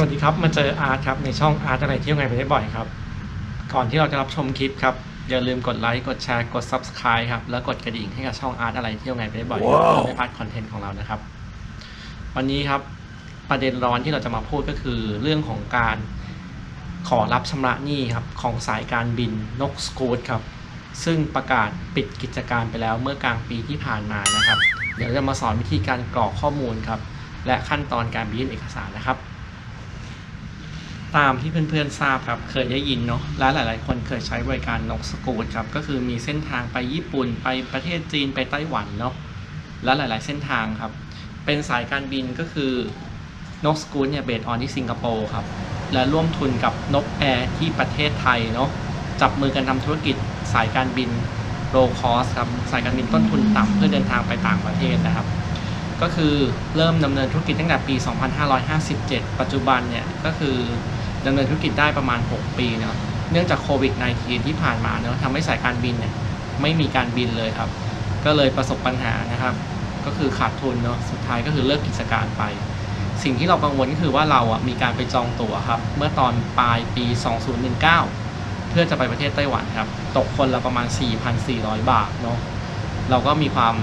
วัสดีครับ มาเจออาร์ตครับ ในช่องอาร์ตอะไรเที่ยวไงไปได้บ่อยครับ ก่อนที่เราจะรับชมคลิปครับ อย่าลืมกดไลค์กดแชร์กด Subscribe ครับ แล้วกดกระดิ่งให้กับช่องอาร์ตอะไรเที่ยวไงไปได้บ่อยครับว้าวเพื่อไม่พลาดคอนเทนต์ของเรานะครับ วันนี้ครับประเด็นร้อนที่เราจะมาพูดก็คือเรื่องของการขอรับชำระหนี้ครับของสายการบินนกสกูตครับซึ่งประกาศปิดกิจการไปแล้วเมื่อกลางปีที่ผ่านมานะครับ เดี๋ยวจะมาสอนวิธีการกรอกข้อมูลครับและขั้นตอนการยื่นเอกสารนะครับ ตามที่เพื่อนๆทราบครับเคยได้ยินเนาะและหลาย ๆ คนเคยใช้บริการนกสกูตครับก็คือมีเส้นทางไปญี่ปุ่นไปประเทศจีนไปไต้หวันเนาะและหลาย ๆ เส้นทางครับ เป็นสายการบินก็คือนกสกูตเนี่ยเบสออนที่สิงคโปร์ครับและร่วมทุนกับนกแอร์ที่ประเทศไทยเนาะจับมือกันทำธุรกิจสายการบินโลคอสครับสายการบินต้นทุนต่ำเพื่อเดินทางไปต่างประเทศนะครับ ก็คือเริ่มดำเนินธุรกิจตั้งแต่ปี 2557 ปัจจุบันเนี่ยก็คือ ดำเนินธุรกิจได้ประมาณ 6 ปีเนาะเนื่องจากโควิด -19 ที่ผ่านมาเนาะทำให้สายการบินเนี่ยไม่มีการบินเลยครับ ก็เลยประสบปัญหานะครับ ก็คือขาดทุนเนาะสุดท้ายก็คือเลิกกิจการไป สิ่งที่เรากังวลก็คือว่าเราอะมีการไปจองตั๋วครับ เมื่อตอนปลายปี 2019 เพื่อจะไปประเทศไต้หวันครับ ตกคนละประมาณ 4,400 บาทเนาะเราก็มีความ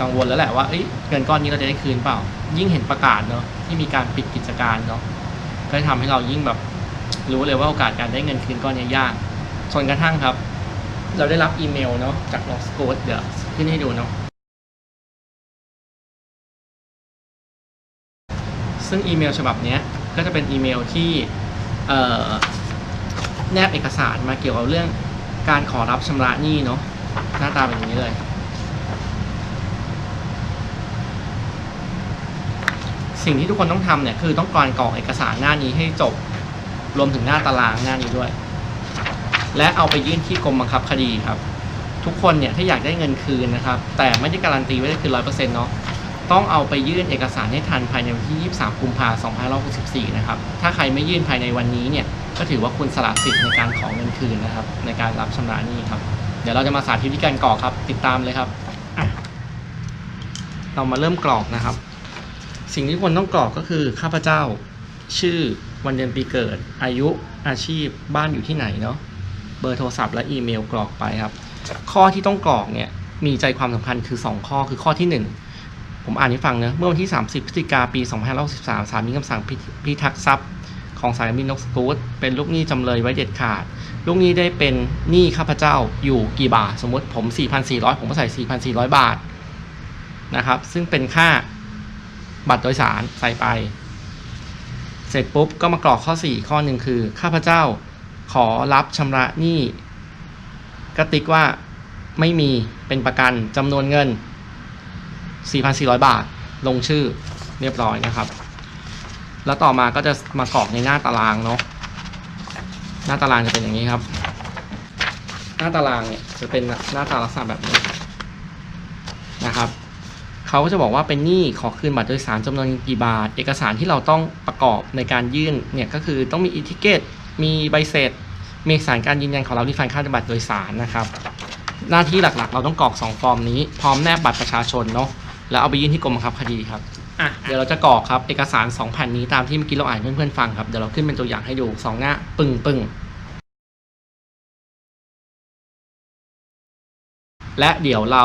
กังวลแล้วแหละว่าเอ้ยเงินก้อนนี้เราจะได้คืนเปล่า ยิ่งเห็นประกาศเนาะที่มีการปิดกิจการเนาะก็ทำให้เรายิ่งแบบ รู้เลยว่าโอกาสการได้เงินคืนก้อนนี้ยากจนกระทั่งครับ เราได้รับอีเมลเนาะจาก n o x c o d e เดี๋ยวขึ้นให้ดูเนาะซึ่งอีเมลฉบับนี้ก็จะเป็นอีเมลที่แนบเอกสารมาเกี่ยวกับเรื่องการขอรับชำระหนี้เนาะหน้าตาเป็นอย่างนี้เลย สิ่งที่ทุกคนต้องทำเนี่ยคือต้องการกรอกเอกสารหน้านี้ให้จบ รวมถึงหน้าตารางหน้านี้ด้วย และเอาไปยื่นที่กรมบังคับคดีครับ ทุกคนเนี่ยถ้าอยากได้เงินคืนนะครับ แต่ไม่ได้การันตีว่าจะคืนร้อยเปอร์เซ็นต์เนาะต้องเอาไปยื่นเอกสารให้ทันภายในวันที่ 23 กุมภาพันธ์2564 นะครับ ถ้าใครไม่ยื่นภายในวันนี้เนี่ย ก็ถือว่าคุณสละสิทธิ์ในการขอเงินคืนนะครับ ในการรับชำระหนี้ครับ เดี๋ยวเราจะมาสาธิตวิธีการกรอกครับ ติดตามเลยครับ เรามาเริ่มกรอกนะครับ สิ่งที่ควรต้องกรอกก็คือข้าพเจ้า ชื่อ วันเดือนปีเกิด อายุอาชีพบ้านอยู่ที่ไหนเนาะเบอร์โทรศัพท์และอีเมลกรอกไปครับ ข้อที่ต้องกรอกเนี่ยมีใจความสำคัญคือ 2 ข้อคือข้อที่ 1 ผมอ่านให้ฟังเนะเมื่อวันที่ 30พฤศจิกาปี2563ศาลมีคำสั่งพิพิทักษ์ทรัพย์ ของสายการบินนกสกูตเป็นลูกหนี้จำเลยไว้เด็ดขาด ลูกหนี้ได้เป็นหนี้ข้าพเจ้าอยู่กี่บาท สมมติผม 4,400 ผมก็ใส่ 4,400 บาทนะครับซึ่งเป็นค่าบัตรโดยสารใส่ไป เสร็จปุ๊บก็มากรอกข้อ 4 ข้อหนึ่งคือ ข้าพเจ้าขอรับชำระหนี้กระติกว่าไม่มีเป็นประกันจำนวนเงิน 4,400 บาท ลงชื่อเรียบร้อยนะครับ แล้วต่อมาก็จะมากรอกในหน้าตารางเนาะหน้าตารางจะเป็นอย่างนี้ครับ หน้าตารางเนี่ยจะเป็นหน้าตาลักษณะแบบนี้ เขาก็จะบอกว่าเป็นหนี้ขอคืนบัตรโดยสารจำนวนกี่บาท เอกสารที่เราต้องประกอบในการยื่นเนี่ยก็คือต้องมีอิทิเกตมีใบเสร็จ มีเอกสารการยืนยันของเราที่ฟันค่าบัตรโดยสารนะครับ หน้าที่หลักๆ เราต้องกรอก 2 ฟอร์มนี้ พร้อมแนบบัตรประชาชนเนาะแล้วเอาไปยื่นที่กรมบังคับคดีครับอะเดี๋ยวเราจะกรอกครับเอกสาร 2 แผ่นนี้ตามที่เมื่อกี้เราอ่านให้เพื่อนๆฟังครับเดี๋ยวเราขึ้นเป็นตัวอย่างให้ดู2หน้าปึ้งปึ้งและเดี๋ยวเรา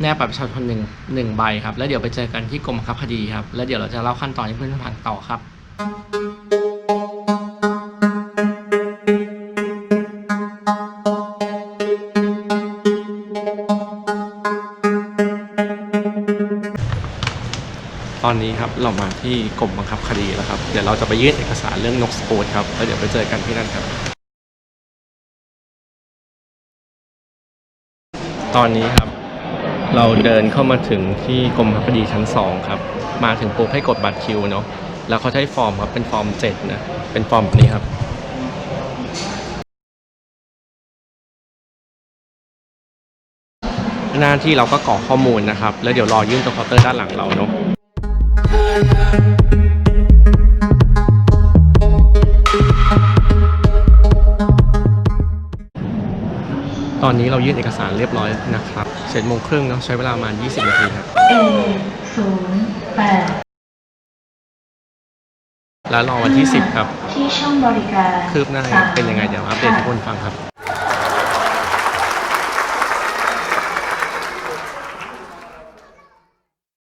แนบบัตรประชาชนหนึ่งหนึ่งใบครับ แล้วเดี๋ยวไปเจอกันที่กรมบังคับคดีครับ แล้วเดี๋ยวเราจะเล่าขั้นตอนให้เพื่อนๆฟังต่อครับตอนนี้ครับเรามาที่กรมบังคับคดีแล้วครับ เดี๋ยวเราจะไปยื่นเอกสารเรื่องนกสกูตครับ แล้วเดี๋ยวไปเจอกันที่นั่นครับ ตอนนี้ครับ เราเดินเข้ามาถึงที่กรมบังคับคดีชั้น 2 ครับ มาถึงปุ๊บให้กดบัตรคิวเนาะแล้วเขาใช้ฟอร์มครับ เป็นฟอร์ม 7 นะ เป็นฟอร์มแบบนี้ครับหน้าที่เราก็กรอกข้อมูลนะครับ แล้วเดี๋ยวรอยื่นตัวเคาน์เตอร์ด้านหลังเราเนาะ ตอนนี้เรายื่นเอกสารเรียบร้อยนะครับเจ็ดโมงครึ่งเนาะใช้เวลาประมาณ 20 นาทีครับ A ศูนย์แปดแล้วรอวันที่ 10 ครับ ที่ช่องบริการคืบหน้าสามเป็นยังไงเดี๋ยวอัปเดตให้ทุกคนฟังครับ